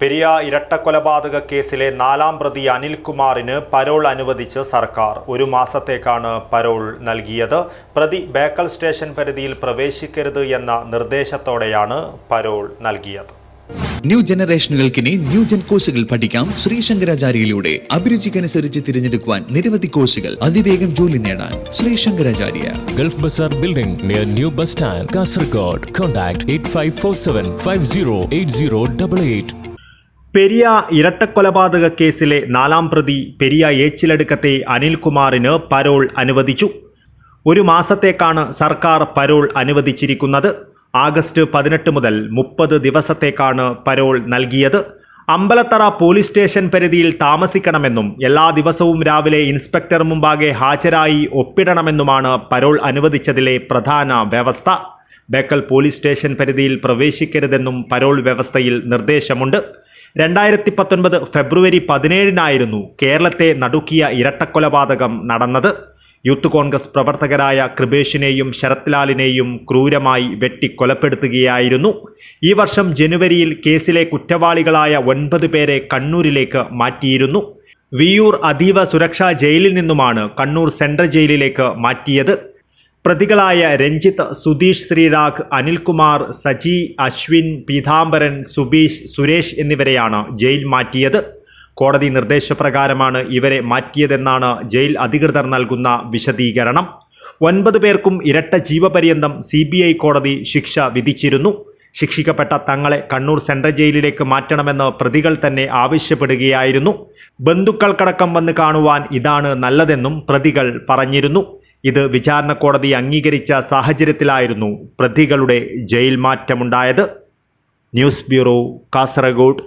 പെരിയ ഇരട്ടക്കൊലപാതക കേസിലെ നാലാം പ്രതി അനിൽകുമാറിന് പരോൾ അനുവദിച്ച് സർക്കാർ. ഒരു മാസത്തേക്കാണ് പരോൾ നൽകിയത്. പ്രതി ബേക്കൽ സ്റ്റേഷൻ പരിധിയിൽ പ്രവേശിക്കരുത് എന്ന നിർദ്ദേശത്തോടെയാണ് പരോൾ നൽകിയത്. ന്യൂ ജനറേഷനുകൾക്കിനി ന്യൂ ജൻ കോഴ്സുകൾ പഠിക്കാം ശ്രീ ശങ്കരാചാര്യയിലൂടെ അഭിരുചിക്കനുസരിച്ച് തിരഞ്ഞെടുക്കുവാൻ നിരവധി കോഴ്സുകൾ അതിവേഗം ജോലി നേടാൻ Shri Shankaracharya Gulf Bazaar Building near New Bus Stand, Kasargod. Contact 8547 508088. Periya ഇരട്ടക്കൊലപാതക കേസിലെ നാലാം പ്രതി പെരിയ ഏച്ചിലടുക്കത്തെ അനിൽകുമാറിന് പരോൾ അനുവദിച്ചു. ഒരു മാസത്തേക്കാണ് സർക്കാർ പരോൾ അനുവദിച്ചിരിക്കുന്നത്. ആഗസ്റ്റ് പതിനെട്ട് മുതൽ മുപ്പത് ദിവസത്തേക്കാണ് പരോൾ നൽകിയത്. അമ്പലത്തറ പോലീസ് സ്റ്റേഷൻ പരിധിയിൽ താമസിക്കണമെന്നും എല്ലാ ദിവസവും രാവിലെ ഇൻസ്പെക്ടർ മുമ്പാകെ ഹാജരായി ഒപ്പിടണമെന്നുമാണ് പരോൾ അനുവദിച്ചതിലെ പ്രധാന വ്യവസ്ഥ. ബേക്കൽ പോലീസ് സ്റ്റേഷൻ പരിധിയിൽ പ്രവേശിക്കരുതെന്നും പരോൾ വ്യവസ്ഥയിൽ നിർദ്ദേശമുണ്ട്. രണ്ടായിരത്തി പത്തൊൻപത് ഫെബ്രുവരി പതിനേഴിനായിരുന്നു കേരളത്തെ നടുക്കിയ ഇരട്ടക്കൊലപാതകം നടന്നത്. യൂത്ത് കോൺഗ്രസ് പ്രവർത്തകരായ കൃപേഷിനെയും ശരത്ലാലിനെയും ക്രൂരമായി വെട്ടിക്കൊലപ്പെടുത്തുകയായിരുന്നു. ഈ വർഷം ജനുവരിയിൽ കേസിലെ കുറ്റവാളികളായ ഒൻപത് പേരെ കണ്ണൂരിലേക്ക് മാറ്റിയിരുന്നു. വിയൂർ അതീവ സുരക്ഷാ ജയിലിൽ നിന്നുമാണ് കണ്ണൂർ സെൻട്രൽ ജയിലിലേക്ക് മാറ്റിയത്. പ്രതികളായ രഞ്ജിത്ത് സുധീഷ് ശ്രീരാഗ് അനിൽകുമാർ സജി അശ്വിൻ പീതാംബരൻ സുബീഷ് സുരേഷ് എന്നിവരെയാണ് ജയിൽ മാറ്റിയത്. കോടതി നിർദ്ദേശപ്രകാരമാണ് ഇവരെ മാറ്റിയതെന്നാണ് ജയിൽ അധികൃതർ നൽകുന്ന വിശദീകരണം. ഒൻപത് പേർക്കും ഇരട്ട ജീവപര്യന്തം സി ബി ഐ കോടതി ശിക്ഷ വിധിച്ചിരുന്നു. ശിക്ഷിക്കപ്പെട്ട തങ്ങളെ കണ്ണൂർ സെൻട്രൽ ജയിലിലേക്ക് മാറ്റണമെന്ന് പ്രതികൾ തന്നെ ആവശ്യപ്പെടുകയായിരുന്നു. ബന്ധുക്കൾക്കടക്കം വന്ന് കാണുവാൻ ഇതാണ് നല്ലതെന്നും പ്രതികൾ പറഞ്ഞിരുന്നു. ഇത് വിചാരണ കോടതി അംഗീകരിച്ച സാഹചര്യത്തിലായിരുന്നു പ്രതികളുടെ ജയിൽ മാറ്റമുണ്ടായത് ന്യൂസ് ബ്യൂറോ കാസർഗോഡ്.